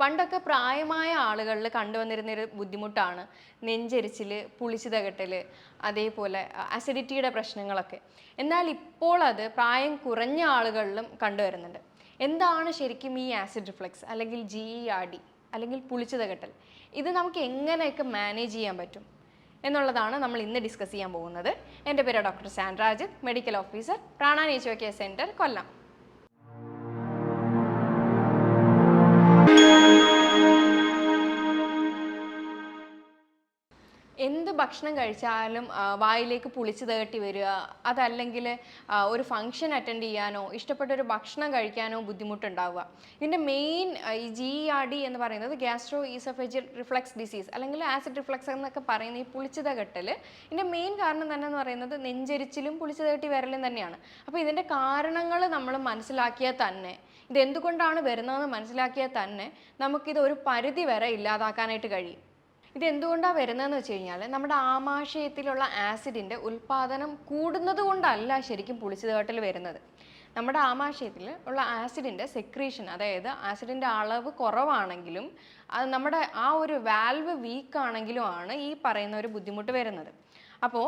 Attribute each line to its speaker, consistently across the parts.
Speaker 1: പണ്ടൊക്കെ പ്രായമായ ആളുകളിൽ കണ്ടുവന്നിരുന്ന ഒരു ബുദ്ധിമുട്ടാണ് നെഞ്ചരിച്ചിൽ പുളിച്ചു തകട്ടൽ അതേപോലെ അസിഡിറ്റിയുടെ പ്രശ്നങ്ങളൊക്കെ. എന്നാൽ ഇപ്പോൾ അത് പ്രായം കുറഞ്ഞ ആളുകളിലും കണ്ടുവരുന്നുണ്ട്. എന്താണ് ശരിക്കും ഈ ആസിഡ് റിഫ്ലക്സ് അല്ലെങ്കിൽ ജി ഇ ആർ ഡി അല്ലെങ്കിൽ പുളിച്ചു തകട്ടൽ? ഇത് നമുക്ക് എങ്ങനെയൊക്കെ മാനേജ് ചെയ്യാൻ പറ്റും എന്നുള്ളതാണ് നമ്മൾ ഇന്ന് ഡിസ്കസ് ചെയ്യാൻ പോകുന്നത്. എന്റെ പേര് doctor Sandrajith medical officer Prana care centre Kollam. ഭക്ഷണം കഴിച്ചാലും വായിലേക്ക് പുളിച്ച് തേട്ടി വരിക അതല്ലെങ്കിൽ ഒരു ഫംഗ്ഷൻ അറ്റൻഡ് ചെയ്യാനോ ഇഷ്ടപ്പെട്ട ഒരു ഭക്ഷണം കഴിക്കാനോ ബുദ്ധിമുട്ടുണ്ടാവുക. ഇതിന്റെ മെയിൻ ഈ ജി ആർ ഡി എന്ന് പറയുന്നത് ഗ്യാസ്ട്രോ ഈസഫേജിയൽ റിഫ്ലക്സ് ഡിസീസ് അല്ലെങ്കിൽ ആസിഡ് റിഫ്ലക്സ് എന്നൊക്കെ പറയുന്ന ഈ പുളിച്ചത കെട്ടൽ ഇതിന്റെ മെയിൻ കാരണം തന്നെ എന്ന് പറയുന്നത് നെഞ്ചരിച്ചിലും പുളിച്ചു തേട്ടി വരലും തന്നെയാണ്. അപ്പോൾ ഇതിന്റെ കാരണങ്ങൾ നമ്മൾ മനസ്സിലാക്കിയാൽ തന്നെ ഇതെന്തുകൊണ്ടാണ് വരുന്നതെന്ന് മനസ്സിലാക്കിയാൽ തന്നെ നമുക്കിത് ഒരു പരിധി വരെ ഇല്ലാതാക്കാനായിട്ട് കഴിയും. ഇത് എന്തുകൊണ്ടാണ് വരുന്നതെന്ന് വെച്ച് കഴിഞ്ഞാൽ നമ്മുടെ ആമാശയത്തിലുള്ള ആസിഡിന്റെ ഉൽപ്പാദനം കൂടുന്നത് കൊണ്ടല്ല ശരിക്കും പുളിച്ചതേട്ടിൽ വരുന്നത്. നമ്മുടെ ആമാശയത്തിൽ ഉള്ള ആസിഡിന്റെ സെക്രീഷൻ അതായത് ആസിഡിന്റെ അളവ് കുറവാണെങ്കിലും അത് നമ്മുടെ ആ ഒരു വാൽവ് വീക്കാണെങ്കിലും ആണ് ഈ പറയുന്ന ഒരു ബുദ്ധിമുട്ട് വരുന്നത്. അപ്പോൾ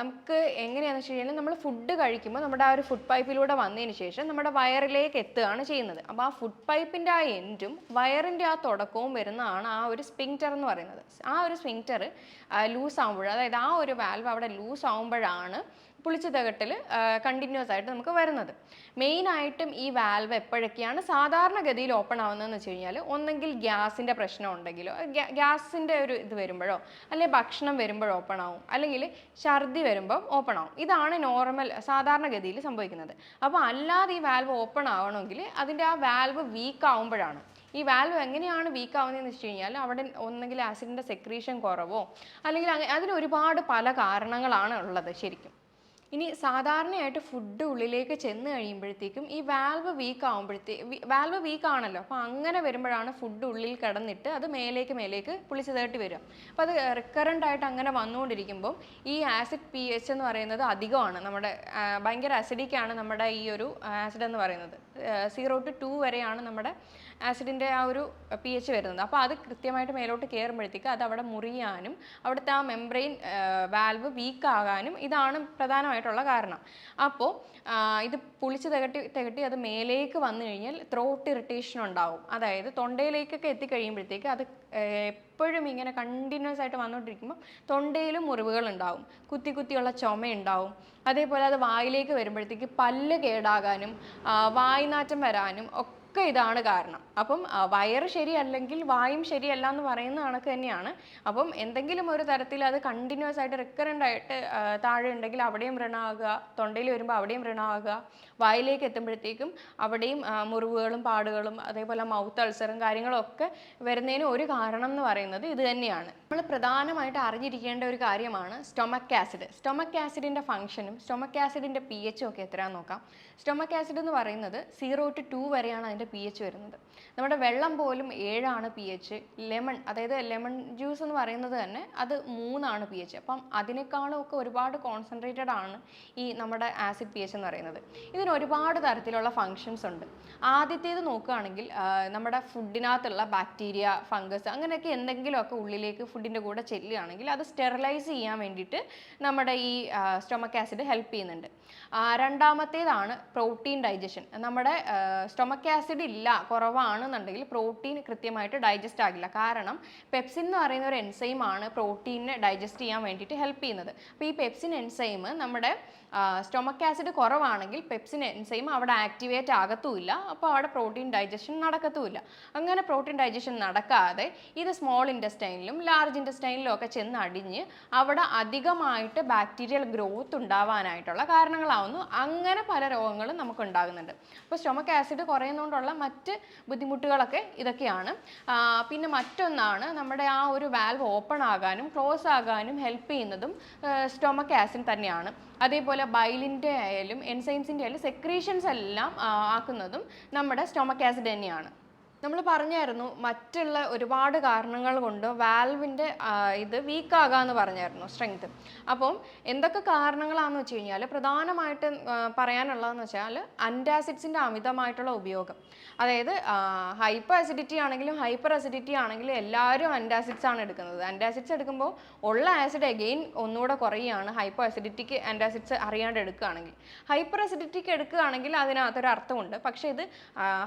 Speaker 1: നമുക്ക് എങ്ങനെയാണെന്ന് വെച്ച് കഴിഞ്ഞാൽ നമ്മൾ ഫുഡ് കഴിക്കുമ്പോൾ നമ്മുടെ ആ ഒരു ഫുഡ് പൈപ്പിലൂടെ വന്നതിന് ശേഷം നമ്മുടെ വയറിലേക്ക് എത്തുകയാണ് ചെയ്യുന്നത്. അപ്പോൾ ആ ഫുഡ് പൈപ്പിന്റെ ആ എൻഡും വയറിന്റെ ആ തുടക്കവും വരുന്നതാണ് ആ ഒരു സ്പിങ്റ്റർ എന്ന് പറയുന്നത്. ആ ഒരു സ്പിങ്റ്റർ ലൂസ് ആകുമ്പോൾ അതായത് ആ ഒരു വാൽവ് അവിടെ ലൂസ് ആകുമ്പോഴാണ് പുളിച്ചു തകട്ടിൽ കണ്ടിന്യൂസ് ആയിട്ട് നമുക്ക് വരുന്നത്. മെയിൻ മെയിനായിട്ടും ഈ വാൽവ് എപ്പോഴൊക്കെയാണ് സാധാരണഗതിയിൽ ഓപ്പൺ ആവുന്നതെന്ന് വെച്ച് കഴിഞ്ഞാൽ ഒന്നെങ്കിൽ ഗ്യാസിന്റെ പ്രശ്നം ഉണ്ടെങ്കിലോ ഗ്യാസിന്റെ ഒരു ഇത് വരുമ്പോഴോ അല്ലെങ്കിൽ ഭക്ഷണം വരുമ്പോഴോ ഓപ്പൺ ആവും അല്ലെങ്കിൽ ഛർദി വരുമ്പോൾ ഓപ്പൺ ആവും. ഇതാണ് നോർമൽ സാധാരണഗതിയിൽ സംഭവിക്കുന്നത്. അപ്പോൾ അല്ലാതെ ഈ വാൽവ് ഓപ്പൺ ആവണമെങ്കിൽ അതിന്റെ ആ വാൽവ് വീക്ക് ആവുമ്പോഴാണ്. ഈ വാൽവ് എങ്ങനെയാണ് വീക്ക് ആവുന്നതെന്ന് വെച്ച് കഴിഞ്ഞാൽ അവിടെ ഒന്നെങ്കിൽ ആസിഡിന്റെ സെക്രീഷൻ കുറവോ അല്ലെങ്കിൽ അതിന് ഒരുപാട് പല കാരണങ്ങളാണ് ഉള്ളത് ശരിക്കും. ഇനി സാധാരണയായിട്ട് ഫുഡ് ഉള്ളിലേക്ക് ചെന്ന് കഴിയുമ്പോഴത്തേക്കും ഈ വാൽവ് വീക്ക് ആകുമ്പോഴത്തേ വാൽവ് വീക്ക് ആണല്ലോ. അപ്പോൾ അങ്ങനെ വരുമ്പോഴാണ് ഫുഡ് ഉള്ളിൽ കിടന്നിട്ട് അത് മേലേക്ക് മേലേക്ക് പുളിച്ച് തേട്ടി വരിക. അപ്പോൾ അത് റിക്കറന്റ് ആയിട്ട് അങ്ങനെ വന്നുകൊണ്ടിരിക്കുമ്പോൾ ഈ ആസിഡ് പി എച്ച് എന്ന് പറയുന്നത് അധികമാണ്. നമ്മുടെ ഭയങ്കര അസിഡിക്കാണ് നമ്മുടെ ഈ ഒരു ആസിഡ് എന്ന് പറയുന്നത്. സീറോ ടു ടു വരെയാണ് നമ്മുടെ ആസിഡിന്റെ ആ ഒരു പി എച്ച് വരുന്നത്. അപ്പോൾ അത് കൃത്യമായിട്ട് മേലോട്ട് കയറുമ്പോഴത്തേക്ക് അത് അവിടെ മുറിയാനും അവിടുത്തെ ആ മെംബ്രെയിൻ വാൽവ് വീക്ക് ആകാനും ഇതാണ് പ്രധാനമായിട്ടുള്ള കാരണം. അപ്പോൾ ഇത് പുളിച്ച് തകട്ടി തകട്ടി അത് മേലേക്ക് വന്നു കഴിഞ്ഞാൽ ത്രോട്ട് ഇറിറ്റേഷൻ ഉണ്ടാവും. അതായത് തൊണ്ടയിലേക്കൊക്കെ എത്തിക്കഴിയുമ്പോഴത്തേക്ക് അത് എപ്പോഴും ഇങ്ങനെ കണ്ടിന്യൂസ് ആയിട്ട് വന്നുകൊണ്ടിരിക്കുമ്പോൾ തൊണ്ടയിലും മുറിവുകൾ ഉണ്ടാവും കുത്തി കുത്തിയുള്ള ചുമ ഉണ്ടാവും അതേപോലെ അത് വായിലേക്ക് വരുമ്പോഴത്തേക്ക് പല്ല് കേടാകാനും വായ്നാറ്റം വരാനും ഒക്കെ ഒക്കെ ഇതാണ് കാരണം. അപ്പം വയറ് ശരിയല്ലെങ്കിൽ വായും ശരിയല്ല എന്ന് പറയുന്ന കണക്ക് തന്നെയാണ്. അപ്പം എന്തെങ്കിലും ഒരു തരത്തിൽ അത് കണ്ടിന്യൂസ് ആയിട്ട് റിക്കറന്റ് ആയിട്ട് താഴെ ഉണ്ടെങ്കിൽ അവിടെയും വ്രണമാകുക തൊണ്ടയിൽ വരുമ്പോൾ അവിടെയും വ്രണമാകുക വായിലേക്ക് എത്തുമ്പോഴത്തേക്കും അവിടെയും മുറിവുകളും പാടുകളും അതേപോലെ മൗത്ത് അൾസറും കാര്യങ്ങളും ഒക്കെ വരുന്നതിന് ഒരു കാരണം എന്ന് പറയുന്നത് ഇത് തന്നെയാണ്. നമ്മൾ പ്രധാനമായിട്ട് അറിഞ്ഞിരിക്കേണ്ട ഒരു കാര്യമാണ് സ്റ്റൊമക് ആസിഡ് സ്റ്റൊമക് ആസിഡിന്റെ ഫംഗ്ഷനും സ്റ്റൊമക് ആസിഡിന്റെ പി എച്ചും ഒക്കെ എത്രയാണെന്ന് നോക്കാം. സ്റ്റൊമക് ആസിഡ് എന്ന് പറയുന്നത് സീറോ ടു ടു വരെയാണ് അതിന്റെ പി എച്ച് വരുന്നത്. നമ്മുടെ വെള്ളം പോലും ഏഴാണ് പി എച്ച് ലെമൺ അതായത് ലെമൺ ജ്യൂസ് എന്ന് പറയുന്നത് തന്നെ അത് മൂന്നാണ് പി എച്ച് അപ്പം അതിനേക്കാളും ഒക്കെ ഒരുപാട് കോൺസെൻട്രേറ്റഡ് ആണ് ഈ നമ്മുടെ ആസിഡ് പി എച്ച് എന്ന് പറയുന്നത്. ഇതിന് ഒരുപാട് തരത്തിലുള്ള ഫങ്ഷൻസ് ഉണ്ട്. ആദ്യത്തേത് നോക്കുകയാണെങ്കിൽ നമ്മുടെ ഫുഡിനകത്തുള്ള ബാക്ടീരിയ ഫംഗസ് അങ്ങനെയൊക്കെ എന്തെങ്കിലുമൊക്കെ ഉള്ളിലേക്ക് ഫുഡിന്റെ കൂടെ ചെല്ലുകയാണെങ്കിൽ അത് സ്റ്റെറിലൈസ് ചെയ്യാൻ വേണ്ടിയിട്ട് നമ്മുടെ ഈ സ്റ്റൊമക് ആസിഡ് ഹെൽപ്പ് ചെയ്യുന്നുണ്ട്. രണ്ടാമത്തേതാണ് പ്രോട്ടീൻ ഡൈജഷൻ നമ്മുടെ സ്റ്റൊമക് ആസിഡ് ഇല്ല കുറവാണെന്നുണ്ടെങ്കിൽ പ്രോട്ടീൻ കൃത്യമായിട്ട് ഡൈജസ്റ്റ് ആകില്ല. കാരണം പെപ്സിൻ എന്ന് പറയുന്ന ഒരു എൻസൈമാണ് പ്രോട്ടീനെ ഡൈജസ്റ്റ് ചെയ്യാൻ വേണ്ടിയിട്ട് ഹെൽപ്പ് ചെയ്യുന്നത്. അപ്പോൾ ഈ പെപ്സിൻ എൻസൈം നമ്മുടെ സ്റ്റൊമക് ആസിഡ് കുറവാണെങ്കിൽ പെപ്സിൻ എൻസൈം അവിടെ ആക്ടിവേറ്റ് ആകത്തുമില്ല. അപ്പോൾ അവിടെ പ്രോട്ടീൻ ഡൈജഷൻ നടക്കത്തുമില്ല. അങ്ങനെ പ്രോട്ടീൻ ഡൈജഷൻ നടക്കാതെ ഇത് സ്മോൾ ഇന്റസ്റ്റൈനിലും ലാർജ് ഇന്റസ്റ്റൈനിലും ഒക്കെ ചെന്ന് അടിഞ്ഞ് അവിടെ അധികമായിട്ട് ബാക്ടീരിയൽ ഗ്രോത്ത് ഉണ്ടാവാനായിട്ടുള്ള കാരണങ്ങളാവുന്നു. അങ്ങനെ പല രോഗങ്ങളും നമുക്ക് ഉണ്ടാകുന്നുണ്ട് അപ്പോൾ സ്റ്റൊമക് ആസിഡ് കുറയുന്നതുകൊണ്ടുള്ള മറ്റ് ബുദ്ധിമുട്ടുകളൊക്കെ ഇതൊക്കെയാണ്. പിന്നെ മറ്റൊന്നാണ് നമ്മുടെ ആ ഒരു വാൽവ് ഓപ്പൺ ആകാനും ക്ലോസ് ആകാനും ഹെൽപ്പ് ചെയ്യുന്നതും സ്റ്റൊമക് ആസിഡ് തന്നെയാണ്. അതേപോലെ ബൈലിന്റെ ആയാലും എൻസൈംസിന്റെ ആയാലും സെക്രീഷൻസ് എല്ലാം ആക്കുന്നതും നമ്മുടെ സ്റ്റൊമക് ആസിഡ് തന്നെയാണ്. നമ്മൾ പറഞ്ഞായിരുന്നു മറ്റുള്ള ഒരുപാട് കാരണങ്ങൾ കൊണ്ട് വാൽവിന്റെ ഇത് വീക്ക് ആകാമെന്ന് പറഞ്ഞായിരുന്നു സ്ട്രെങ്ത് അപ്പം എന്തൊക്കെ കാരണങ്ങളാണെന്ന് വെച്ച് കഴിഞ്ഞാൽ പ്രധാനമായിട്ട് പറയാനുള്ളതെന്ന് വെച്ചാൽ അന്റാസിഡ്സിന്റെ അമിതമായിട്ടുള്ള ഉപയോഗം. അതായത് ഹൈപ്പർ അസിഡിറ്റി ആണെങ്കിലും ഹൈപ്പർ അസിഡിറ്റി ആണെങ്കിലും എല്ലാവരും അന്റാസിഡ്സ് ആണ് എടുക്കുന്നത്. അന്റാസിഡ്സ് എടുക്കുമ്പോൾ ഉള്ള ആസിഡ് അഗെയിൻ ഒന്നുകൂടെ കുറയുകയാണ്. ഹൈപ്പർ അസിഡിറ്റിക്ക് ആന്റാസിഡ്സ് അറിയാണ്ട് എടുക്കുകയാണെങ്കിൽ. ഹൈപ്പർ അസിഡിറ്റിക്ക് എടുക്കുകയാണെങ്കിൽ അതിനകത്തൊരു അർത്ഥമുണ്ട്. പക്ഷേ ഇത്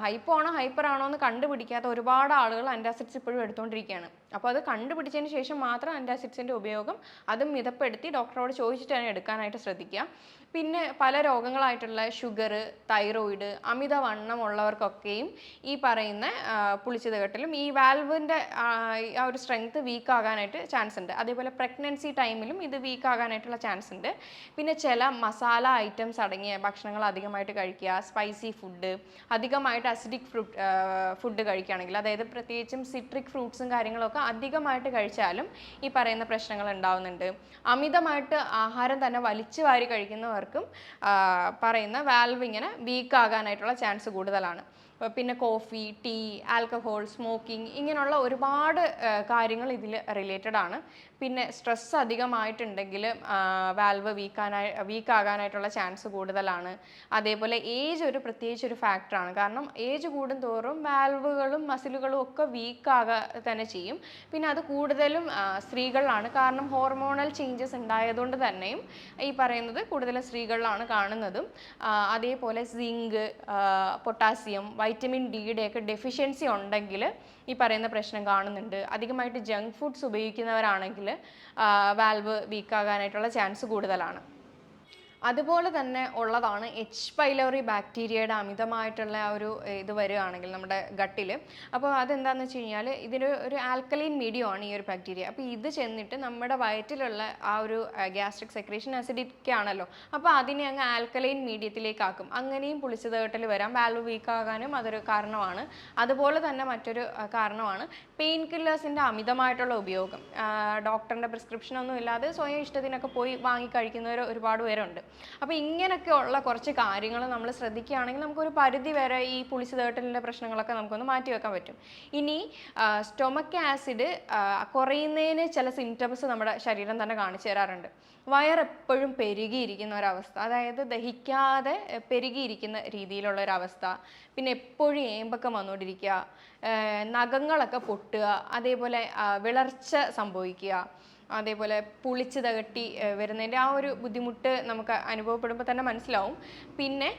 Speaker 1: ഹൈപ്പോ ആണോ ഹൈപ്പർ ആണോ എന്ന് കണ്ടുപിടിക്കാത്ത ഒരുപാട് ആളുകൾ ആന്റാസിഡ്സ് ഇപ്പോഴും എടുത്തുകൊണ്ടിരിക്കുകയാണ് അപ്പോൾ അത് കണ്ടുപിടിച്ചതിന് ശേഷം മാത്രം ആന്റാസിഡ്സിന്റെ ഉപയോഗം അതും മിതപ്പെടുത്തി ഡോക്ടറോട് ചോദിച്ചിട്ട് തന്നെ എടുക്കാനായിട്ട് ശ്രദ്ധിക്കുക. പിന്നെ പല രോഗങ്ങളായിട്ടുള്ള ഷുഗർ തൈറോയിഡ് അമിതവണ്ണം ഉള്ളവർക്കൊക്കെയും ഈ പറയുന്ന ആ, പുളിച്ചത് കെട്ടലും ഈ വാൽവിന്റെ ആ ഒരു സ്ട്രെങ്ത് വീക്ക് ആകാനായിട്ട് ചാൻസ് ഉണ്ട് അതേപോലെ പ്രഗ്നൻസി ടൈമിലും ഇത് വീക്ക് ആകാനായിട്ടുള്ള ചാൻസ് ഉണ്ട് പിന്നെ ചില മസാല ഐറ്റംസ് അടങ്ങിയ ഭക്ഷണങ്ങൾ അധികമായിട്ട് കഴിക്കുക സ്പൈസി ഫുഡ് അധികമായിട്ട് അസിഡിക് ഫ്രൂട്ട് ഫുഡ് കഴിക്കുകയാണെങ്കിൽ അതായത് പ്രത്യേകിച്ചും സിട്രിക് ഫ്രൂട്ട്സും കാര്യങ്ങളൊക്കെ അധികമായിട്ട് കഴിച്ചാലും ഈ പറയുന്ന പ്രശ്നങ്ങൾ ഉണ്ടാവുന്നുണ്ട്. അമിതമായിട്ട് ആഹാരം തന്നെ വലിച്ചു വാരി കഴിക്കുന്നവർക്കും പറയുന്ന വാൽവ് ഇങ്ങനെ വീക്ക് ആകാനായിട്ടുള്ള ചാൻസ് കൂടുതലാണ്. പിന്നെ കോഫി ടീ ആൽക്കഹോൾ സ്മോക്കിംഗ് ഇങ്ങനെയുള്ള ഒരുപാട് കാര്യങ്ങൾ ഇതിൽ റിലേറ്റഡ് ആണ്. പിന്നെ സ്ട്രെസ് അധികമായിട്ടുണ്ടെങ്കിൽ വാൽവ് വീക്കാനായി വീക്കാകാനായിട്ടുള്ള ചാൻസ് കൂടുതലാണ്. അതേപോലെ ഏജ് ഒരു പ്രത്യേകിച്ച് ഒരു ഫാക്ടറാണ് കാരണം ഏജ് കൂടും തോറും വാൽവുകളും മസിലുകളും ഒക്കെ വീക്ക് ആകുക തന്നെ ചെയ്യും. പിന്നെ അത് കൂടുതലും സ്ത്രീകളിലാണ്. കാരണം ഹോർമോണൽ ചേഞ്ചസ് ഉണ്ടായതുകൊണ്ട് തന്നെയും ഈ പറയുന്നത് കൂടുതലും സ്ത്രീകളിലാണ് കാണുന്നതും. അതേപോലെ സിങ്ക് പൊട്ടാസ്യം വൈറ്റമിൻ ഡിയുടെ ഒക്കെ ഡെഫിഷ്യൻസി ഉണ്ടെങ്കിൽ ഈ പറയുന്ന പ്രശ്നം കാണുന്നുണ്ട്. അധികമായിട്ട് ജങ്ക് ഫുഡ്സ് ഉപയോഗിക്കുന്നവരാണെങ്കിൽ വാൽവ് വീക്കാകാനായിട്ടുള്ള ചാൻസ് കൂടുതലാണ്. അതുപോലെ തന്നെ ഉള്ളതാണ് എച്ച് പൈലോറി ബാക്ടീരിയയുടെ അമിതമായിട്ടുള്ള ആ ഒരു ഇത് വരികയാണെങ്കിൽ നമ്മുടെ ഗട്ടിൽ അപ്പോൾ അതെന്താണെന്ന് വെച്ച് കഴിഞ്ഞാൽ ഇതിന് ഒരു ആൽക്കലൈൻ മീഡിയം ആണ് ഈ ഒരു ബാക്ടീരിയ അപ്പോൾ ഇത് ചെന്നിട്ട് നമ്മുടെ വയറ്റിലുള്ള ആ ഒരു ഗ്യാസ്ട്രിക് സെക്രേഷൻ അസിഡിറ്റി ആണല്ലോ. അപ്പോൾ അതിനെ അങ്ങ് ആൽക്കലൈൻ മീഡിയത്തിലേക്ക് ആക്കും. അങ്ങനെയും പുളിച്ച് തേട്ടൽ വരാം. വാൽവ് വീക്ക് ആകാനും അതൊരു കാരണമാണ്. അതുപോലെ തന്നെ മറ്റൊരു കാരണമാണ് പെയിൻ കില്ലേഴ്സിന്റെ അമിതമായിട്ടുള്ള ഉപയോഗം. ഡോക്ടറിന്റെ പ്രിസ്ക്രിപ്ഷൻ ഒന്നും ഇല്ലാതെ സ്വയം ഇഷ്ടത്തിനൊക്കെ പോയി വാങ്ങി കഴിക്കുന്നവർ ഒരുപാട് പേരുണ്ട്. അപ്പോൾ ഇങ്ങനെയൊക്കെ ഉള്ള കുറച്ച് കാര്യങ്ങൾ നമ്മൾ ശ്രദ്ധിക്കുകയാണെങ്കിൽ നമുക്കൊരു പരിധി വരെ ഈ പുളിച്ചതേട്ടലിന്റെ പ്രശ്നങ്ങളൊക്കെ നമുക്കൊന്ന് മാറ്റി വെക്കാൻ പറ്റും. ഇനി സ്റ്റൊമക്ക് ആസിഡ് കുറയുന്നതിന് ചില സിംറ്റംസ് നമ്മുടെ ശരീരം തന്നെ കാണിച്ചു തരാറുണ്ട്. വയറെപ്പോഴും പെരുകിയിരിക്കുന്ന ഒരവസ്ഥ അതായത് ദഹിക്കാതെ പെരുകിയിരിക്കുന്ന രീതിയിലുള്ള ഒരവസ്ഥ പിന്നെ എപ്പോഴും ഏമ്പക്കം വന്നുകൊണ്ടിരിക്കുക നഖങ്ങളൊക്കെ പൊട്ടുക അതേപോലെ വിളർച്ച സംഭവിക്കുക അതേപോലെ പുളിച്ച് തകട്ടി വരുന്നതിന്റെ ആ ഒരു ബുദ്ധിമുട്ട് നമുക്ക് അനുഭവപ്പെടുമ്പോൾ തന്നെ മനസ്സിലാവും. പിന്നെ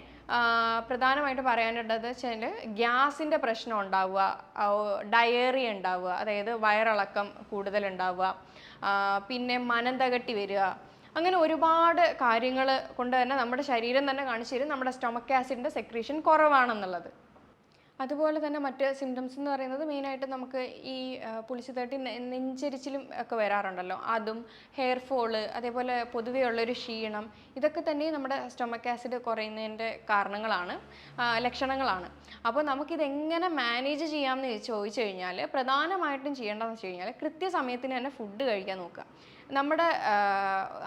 Speaker 1: പ്രധാനമായിട്ട് പറയാനുള്ളത് വെച്ചാൽ ഗ്യാസിന്റെ പ്രശ്നം ഉണ്ടാവുക ഡയറി ഉണ്ടാവുക അതായത് വയറിളക്കം കൂടുതൽ ഉണ്ടാവുക പിന്നെ മനം തകട്ടി വരിക അങ്ങനെ ഒരുപാട് കാര്യങ്ങൾ കൊണ്ട് തന്നെ നമ്മുടെ ശരീരം തന്നെ കാണിച്ചു തരും. നമ്മുടെ സ്റ്റൊമക്ക് ആസിഡിന്റെ സെക്രീഷൻ കുറവാണെന്നുള്ളത്. അതുപോലെ തന്നെ മറ്റ് സിംറ്റംസ് എന്ന് പറയുന്നത് മെയിനായിട്ട് നമുക്ക് ഈ പുളിച്ചു തട്ടി നെഞ്ചരിച്ചിലും ഒക്കെ വരാറുണ്ടല്ലോ. അതും ഹെയർ ഫോൾ അതേപോലെ പൊതുവേ ഉള്ളൊരു ക്ഷീണം ഇതൊക്കെ തന്നെ നമ്മുടെ സ്റ്റൊമക്ക് ആസിഡ് കുറയുന്നതിന്റെ കാരണങ്ങളാണ് ലക്ഷണങ്ങളാണ്. അപ്പോൾ നമുക്കിതെങ്ങനെ മാനേജ് ചെയ്യാമെന്ന് ചോദിച്ചു കഴിഞ്ഞാൽ പ്രധാനമായിട്ടും ചെയ്യേണ്ടതെന്ന് വെച്ച് കഴിഞ്ഞാൽ കൃത്യസമയത്തിന് തന്നെ ഫുഡ് കഴിക്കാൻ നോക്കുക. നമ്മുടെ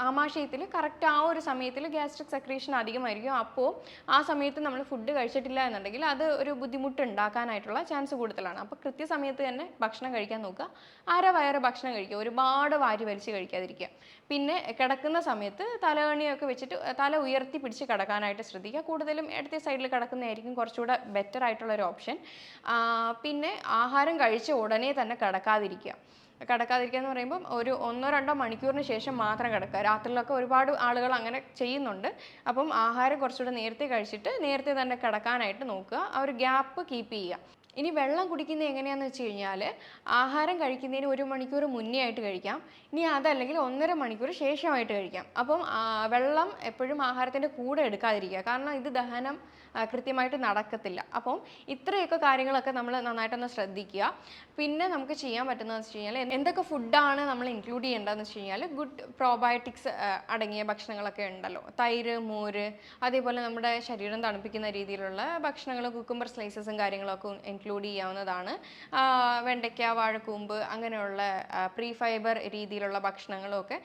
Speaker 1: ആമാശയത്തിൽ കറക്റ്റ് ആ ഒരു സമയത്തിൽ ഗ്യാസ്ട്രിക് സെക്രീഷൻ അധികമായിരിക്കും. അപ്പോൾ ആ സമയത്ത് നമ്മൾ ഫുഡ് കഴിച്ചിട്ടില്ല എന്നുണ്ടെങ്കിൽ അത് ഒരു ബുദ്ധിമുട്ട് ഉണ്ടാക്കാനായിട്ടുള്ള ചാൻസ് കൂടുതലാണ്. അപ്പോൾ കൃത്യസമയത്ത് തന്നെ ഭക്ഷണം കഴിക്കാൻ നോക്കുക. അര വയറ് ഭക്ഷണം കഴിക്കുക. ഒരുപാട് വാരി വലിച്ച് കഴിക്കാതിരിക്കുക. പിന്നെ കിടക്കുന്ന സമയത്ത് തലകണിയൊക്കെ വെച്ചിട്ട് തല ഉയർത്തി പിടിച്ച് കിടക്കാനായിട്ട് ശ്രദ്ധിക്കുക. കൂടുതലും ഇടത്തെ സൈഡിൽ കിടക്കുന്നതായിരിക്കും കുറച്ചുകൂടെ ബെറ്റർ ആയിട്ടുള്ള ഒരു ഓപ്ഷൻ പിന്നെ ആഹാരം കഴിച്ച ഉടനെ തന്നെ കിടക്കാതിരിക്കുക. കിടക്കാതിരിക്കുക എന്ന് പറയുമ്പം ഒരു ഒന്നോ രണ്ടോ മണിക്കൂറിന് ശേഷം മാത്രം കിടക്കുക. രാത്രിയിലൊക്കെ ഒരുപാട് ആളുകൾ അങ്ങനെ ചെയ്യുന്നുണ്ട്. അപ്പം ആഹാരം കുറച്ചുകൂടെ നേരത്തെ കഴിച്ചിട്ട് നേരത്തെ തന്നെ കിടക്കാനായിട്ട് നോക്കുക. ആ ഒരു ഗ്യാപ്പ് കീപ്പ് ചെയ്യുക. ഇനി വെള്ളം കുടിക്കുന്നത് എങ്ങനെയാണെന്ന് വെച്ച് കഴിഞ്ഞാൽ ആഹാരം കഴിക്കുന്നതിന് ഒരു മണിക്കൂർ മുന്നേ ആയിട്ട് കഴിക്കാം. ഇനി അതല്ലെങ്കിൽ ഒന്നര മണിക്കൂർ ശേഷമായിട്ട് കഴിക്കാം. അപ്പം വെള്ളം എപ്പോഴും ആഹാരത്തിന്റെ കൂടെ എടുക്കാതിരിക്കുക. കാരണം ഇത് ദഹനം കൃത്യമായിട്ട് നടക്കത്തില്ല. അപ്പം ഇത്രയൊക്കെ കാര്യങ്ങളൊക്കെ നമ്മൾ നന്നായിട്ടൊന്ന് ശ്രദ്ധിക്കുക. പിന്നെ നമുക്ക് ചെയ്യാൻ പറ്റുന്നതെന്ന് വെച്ച് കഴിഞ്ഞാൽ എന്തൊക്കെ ഫുഡാണ് നമ്മൾ ഇൻക്ലൂഡ് ചെയ്യേണ്ടതെന്ന് വെച്ച് കഴിഞ്ഞാൽ ഗുഡ് പ്രോബയോട്ടിക്സ് അടങ്ങിയ ഭക്ഷണങ്ങളൊക്കെ ഉണ്ടല്ലോ. തൈര് മോര് അതേപോലെ നമ്മുടെ ശരീരം തണുപ്പിക്കുന്ന രീതിയിലുള്ള ഭക്ഷണങ്ങൾ കുക്കുംബർ സ്ലൈസസും കാര്യങ്ങളൊക്കെ ഇൻക്ലൂഡ് ചെയ്യാവുന്നതാണ്. വെണ്ടയ്ക്ക വാഴക്കൂമ്പ് അങ്ങനെയുള്ള പ്രീ ഫൈബർ രീതിയിലുള്ള ഭക്ഷണങ്ങളൊക്കെ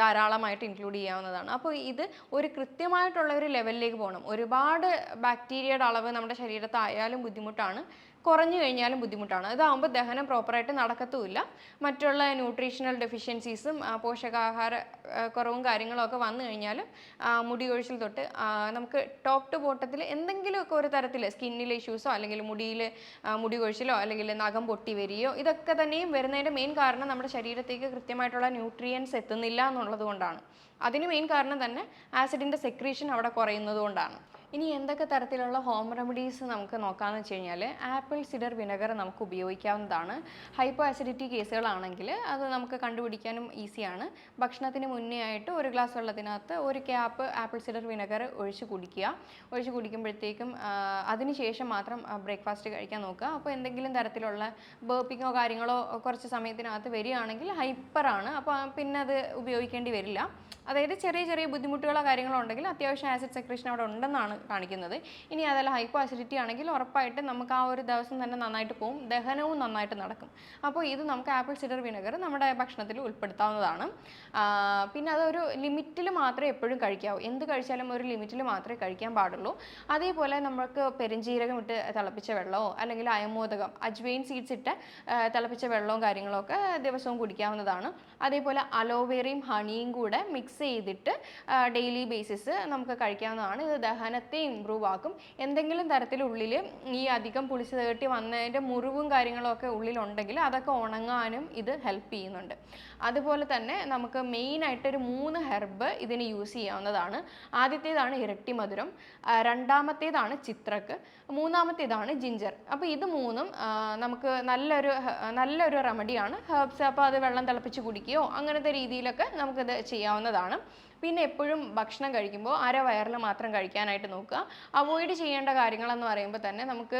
Speaker 1: ധാരാളമായിട്ട് ഇൻക്ലൂഡ് ചെയ്യാവുന്നതാണ്. അപ്പോൾ ഇത് ഒരു കൃത്യമായിട്ടുള്ള ഒരു ലെവലിലേക്ക് പോകണം. ഒരുപാട് ബാക്ടീരിയയുടെ അളവ് നമ്മുടെ ശരീരത്ത് ആയാലും ബുദ്ധിമുട്ടാണ്. കുറഞ്ഞു കഴിഞ്ഞാലും ബുദ്ധിമുട്ടാണ്. ഇതാകുമ്പോൾ ദഹനം പ്രോപ്പറായിട്ട് നടക്കത്തുമില്ല. മറ്റുള്ള ന്യൂട്രീഷണൽ ഡെഫിഷ്യൻസീസും പോഷകാഹാര കുറവും കാര്യങ്ങളൊക്കെ വന്നു കഴിഞ്ഞാൽ മുടി കൊഴിച്ചിൽ തൊട്ട് നമുക്ക് ടോപ്പ് ടു ബോട്ടത്തിൽ എന്തെങ്കിലുമൊക്കെ ഒരു തരത്തിൽ സ്കിന്നിലെ ഇഷ്യൂസോ അല്ലെങ്കിൽ മുടിയിൽ മുടി കൊഴിച്ചിലോ അല്ലെങ്കിൽ നഖം പൊട്ടി വരികയോ ഇതൊക്കെ തന്നെയും വരുന്നതിന്റെ മെയിൻ കാരണം നമ്മുടെ ശരീരത്തേക്ക് കൃത്യമായിട്ടുള്ള ന്യൂട്രിയൻസ് എത്തുന്നില്ല എന്നുള്ളത് കൊണ്ടാണ്. അതിന് മെയിൻ കാരണം തന്നെ ആസിഡിന്റെ സെക്രീഷൻ അവിടെ കുറയുന്നത് കൊണ്ടാണ്. ഇനി എന്തൊക്കെ തരത്തിലുള്ള ഹോം റെമഡീസ് നമുക്ക് നോക്കാമെന്ന് വെച്ച് കഴിഞ്ഞാൽ ആപ്പിൾ സിഡർ വിനെഗർ നമുക്ക് ഉപയോഗിക്കാവുന്നതാണ്. ഹൈപ്പോ ആസിഡിറ്റി കേസുകളാണെങ്കിൽ അത് നമുക്ക് കണ്ടുപിടിക്കാനും ഈസിയാണ് ഭക്ഷണത്തിന് മുന്നേ ആയിട്ട് ഒരു ഗ്ലാസ് വെള്ളത്തിനകത്ത് ഒരു ക്യാപ്പ് ആപ്പിൾ സിഡർ വിനെഗർ ഒഴിച്ച് കുടിക്കുക. ഒഴിച്ച് കുടിക്കുമ്പോഴത്തേക്കും അതിനുശേഷം മാത്രം ബ്രേക്ക്ഫാസ്റ്റ് കഴിക്കാൻ നോക്കുക. അപ്പോൾ എന്തെങ്കിലും തരത്തിലുള്ള ബേപ്പിങ്ങോ കാര്യങ്ങളോ കുറച്ച് സമയത്തിനകത്ത് വരികയാണെങ്കിൽ ഹൈപ്പറാണ് അപ്പോൾ പിന്നെ അത് ഉപയോഗിക്കേണ്ടി വരില്ല. അതായത് ചെറിയ ചെറിയ ബുദ്ധിമുട്ടുകളോ കാര്യങ്ങളോ ഉണ്ടെങ്കിൽ അത്യാവശ്യം ആസിഡ് സെക്രേഷൻ അവിടെ ഉണ്ടെന്നാണ് കാണിക്കുന്നത്. ഇനി അതല്ല ഹൈപ്പോ അസിഡിറ്റി ആണെങ്കിൽ ഉറപ്പായിട്ടും നമുക്ക് ആ ഒരു ദിവസം തന്നെ നന്നായിട്ട് പോകും ദഹനവും നന്നായിട്ട് നടക്കും. അപ്പോൾ ഇത് നമുക്ക് ആപ്പിൾ സിഡർ വിനെഗർ നമ്മുടെ ഭക്ഷണത്തിൽ ഉൾപ്പെടുത്താവുന്നതാണ്. പിന്നെ അതൊരു ലിമിറ്റിൽ മാത്രമേ എപ്പോഴും കഴിക്കാവൂ. എന്ത് കഴിച്ചാലും ഒരു ലിമിറ്റിൽ മാത്രമേ കഴിക്കാൻ പാടുള്ളൂ. അതേപോലെ നമുക്ക് പെരുംജീരകം ഇട്ട് തിളപ്പിച്ച വെള്ളമോ അല്ലെങ്കിൽ അയമോദകം അജ്വൈൻ സീഡ്സ് ഇട്ട് തിളപ്പിച്ച വെള്ളവും കാര്യങ്ങളും ഒക്കെ ദിവസവും കുടിക്കാവുന്നതാണ്. അതേപോലെ അലോവേറയും ഹണിയും കൂടെ മിക്സ് ചെയ്തിട്ട് ഡെയിലി ബേസിസ് നമുക്ക് കഴിക്കാവുന്നതാണ്. ഇത് ദഹനത്തെ ഇമ്പ്രൂവ് ആക്കും. എന്തെങ്കിലും തരത്തിൽ ഉള്ളിൽ ഈ അധികം പുളിച്ച് തേട്ടി വന്നതിന്റെ മുറിവും കാര്യങ്ങളും ഒക്കെ ഉള്ളിലുണ്ടെങ്കിൽ അതൊക്കെ ഉണങ്ങാനും ഇത് ഹെൽപ്പ് ചെയ്യുന്നുണ്ട്. അതുപോലെ തന്നെ നമുക്ക് മെയിനായിട്ട് ഒരു മൂന്ന് ഹെർബ് ഇതിന് യൂസ് ചെയ്യാവുന്നതാണ്. ആദ്യത്തേതാണ് ഇരട്ടി മധുരം രണ്ടാമത്തേതാണ് ചിത്രക്ക് മൂന്നാമത്തേതാണ് ജിഞ്ചർ അപ്പോൾ ഇത് മൂന്നും നമുക്ക് നല്ലൊരു നല്ലൊരു റെമഡിയാണ് ഹെർബ്സ് അപ്പോൾ അത് വെള്ളം തിളപ്പിച്ച് കുടിക്കുകയോ അങ്ങനത്തെ രീതിയിലൊക്കെ നമുക്കിത് ചെയ്യാവുന്നതാണ്. പിന്നെ എപ്പോഴും ഭക്ഷണം കഴിക്കുമ്പോൾ അര വയറിൽ മാത്രം കഴിക്കാനായിട്ട് നോക്കുക. അവോയ്ഡ് ചെയ്യേണ്ട കാര്യങ്ങളെന്ന് പറയുമ്പോൾ തന്നെ നമുക്ക്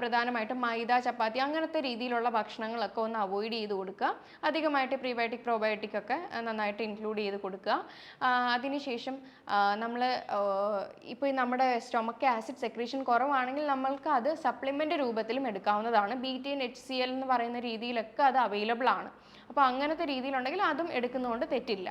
Speaker 1: പ്രധാനമായിട്ടും മൈദ ചപ്പാത്തി അങ്ങനത്തെ രീതിയിലുള്ള ഭക്ഷണങ്ങളൊക്കെ ഒന്ന് അവോയ്ഡ് ചെയ്ത് കൊടുക്കുക. അധികമായിട്ട് പ്രീബയോട്ടിക് പ്രോബയോട്ടിക് ഒക്കെ നന്നായിട്ട് ഇൻക്ലൂഡ് ചെയ്ത് കൊടുക്കുക. അതിനുശേഷം നമ്മൾ ഇപ്പോൾ നമ്മുടെ സ്റ്റൊമക്ക് ആസിഡ് സെക്രീഷൻ കുറവാണെങ്കിൽ നമ്മൾക്ക് അത് സപ്ലിമെന്റ് രൂപത്തിലും എടുക്കാവുന്നതാണ്. B T N H C L എന്ന് പറയുന്ന രീതിയിലൊക്കെ അത് അവൈലബിൾ ആണ് അപ്പോൾ അങ്ങനത്തെ രീതിയിലുണ്ടെങ്കിൽ അതും എടുക്കുന്നതുകൊണ്ട് തെറ്റില്ല.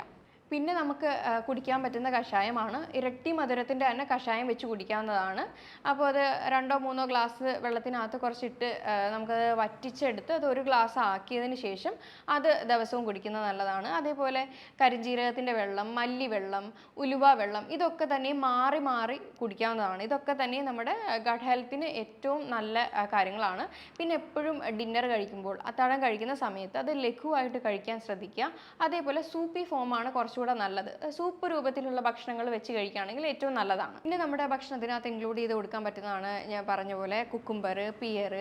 Speaker 1: പിന്നെ നമുക്ക് കുടിക്കാൻ പറ്റുന്ന കഷായമാണ്. ഇരട്ടി മധുരത്തിന്റെ തന്നെ കഷായം വെച്ച് കുടിക്കാവുന്നതാണ്. അപ്പോൾ അത് രണ്ടോ മൂന്നോ ഗ്ലാസ് വെള്ളത്തിനകത്ത് കുറച്ചിട്ട് നമുക്ക് നമുക്കത് വറ്റിച്ചെടുത്ത് അത് ഒരു ഗ്ലാസ് ആക്കിയതിന് ശേഷം അത് ദിവസവും കുടിക്കുന്നത് നല്ലതാണ്. അതേപോലെ കരിഞ്ജീരകത്തിന്റെ വെള്ളം മല്ലി വെള്ളം ഉലുവ വെള്ളം ഇതൊക്കെ തന്നെ മാറി മാറി കുടിക്കാവുന്നതാണ്. ഇതൊക്കെ തന്നെ നമ്മുടെ ഗഡ് ഹെൽത്തിന് ഏറ്റവും നല്ല കാര്യങ്ങളാണ്. പിന്നെ എപ്പോഴും ഡിന്നർ കഴിക്കുമ്പോൾ അത്താഴം കഴിക്കുന്ന സമയത്ത് അത് ലഘുവായിട്ട് കഴിക്കാൻ ശ്രദ്ധിക്കുക. അതേപോലെ സൂപ്പി ഫോമാണ് കുറച്ചുകൂടെ നല്ലത്. സൂപ്പ് രൂപത്തിലുള്ള ഭക്ഷണങ്ങൾ വെച്ച് കഴിക്കുകയാണെങ്കിൽ ഏറ്റവും നല്ലതാണ്. പിന്നെ നമ്മുടെ ഭക്ഷണത്തിനകത്ത് ഇൻക്ലൂഡ് ചെയ്ത് കൊടുക്കാൻ പറ്റുന്നതാണ് ഞാൻ പറഞ്ഞ പോലെ കുക്കുംബർ പിയർ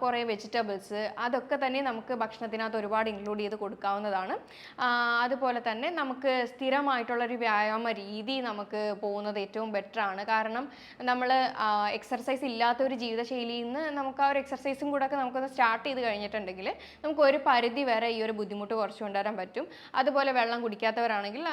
Speaker 1: കുറേ വെജിറ്റബിൾസ് അതൊക്കെ തന്നെ നമുക്ക് ഭക്ഷണത്തിനകത്ത് ഒരുപാട് ഇൻക്ലൂഡ് ചെയ്ത് കൊടുക്കാവുന്നതാണ്. അതുപോലെ തന്നെ നമുക്ക് സ്ഥിരമായിട്ടുള്ളൊരു വ്യായാമ രീതി നമുക്ക് പോകുന്നത് ഏറ്റവും ബെറ്ററാണ് കാരണം നമ്മൾ എക്സർസൈസ് ഇല്ലാത്ത ഒരു ജീവിതശൈലിയിൽ നിന്ന് നമുക്ക് ആ ഒരു എക്സർസൈസും കൂടെ ഒക്കെ നമുക്കൊന്ന് സ്റ്റാർട്ട് ചെയ്ത് കഴിഞ്ഞിട്ടുണ്ടെങ്കിൽ നമുക്ക് ഒരു പരിധി വരെ ഈ ഒരു ബുദ്ധിമുട്ട് കുറച്ച് കൊണ്ടുവരാൻ പറ്റും. അതുപോലെ വെള്ളം കുടിക്കാത്തവരാണെങ്കിൽ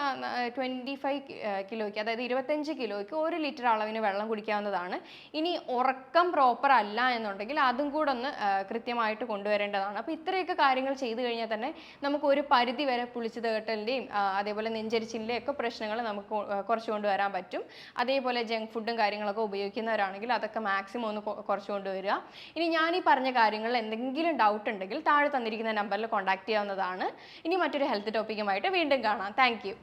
Speaker 1: ട്വന്റി ഫൈവ് കിലോയ്ക്ക് അതായത് ഇരുപത്തഞ്ച് കിലോയ്ക്ക് ഒരു ലിറ്റർ അളവിന് വെള്ളം കുടിക്കാവുന്നതാണ്. ഇനി ഉറക്കം പ്രോപ്പർ അല്ല എന്നുണ്ടെങ്കിൽ അതും കൂടെ ഒന്ന് കൃത്യമായിട്ട് കൊണ്ടുവരേണ്ടതാണ്. അപ്പോൾ ഇത്രയൊക്കെ കാര്യങ്ങൾ ചെയ്തു കഴിഞ്ഞാൽ തന്നെ നമുക്ക് ഒരു പരിധി വരെ പുളിച്ചു തേട്ടലിന്റെയും അതേപോലെ നെഞ്ചരിച്ചിലിന്റെയും ഒക്കെ പ്രശ്നങ്ങൾ നമുക്ക് കുറച്ച് കൊണ്ടുവരാൻ പറ്റും. അതേപോലെ ജങ്ക് ഫുഡും കാര്യങ്ങളൊക്കെ ഉപയോഗിക്കുന്നവരാണെങ്കിൽ അതൊക്കെ മാക്സിമം ഒന്ന് കുറച്ച് കൊണ്ടുവരിക ഇനി ഞാൻ ഈ പറഞ്ഞ കാര്യങ്ങളിൽ എന്തെങ്കിലും ഡൗട്ട് ഉണ്ടെങ്കിൽ താഴെ തന്നിരിക്കുന്ന നമ്പറിൽ കോൺടാക്ട് ചെയ്യാവുന്നതാണ്. ഇനി മറ്റൊരു ഹെൽത്ത് ടോപ്പിക്കുമായിട്ട് വീണ്ടും കാണാം. താങ്ക്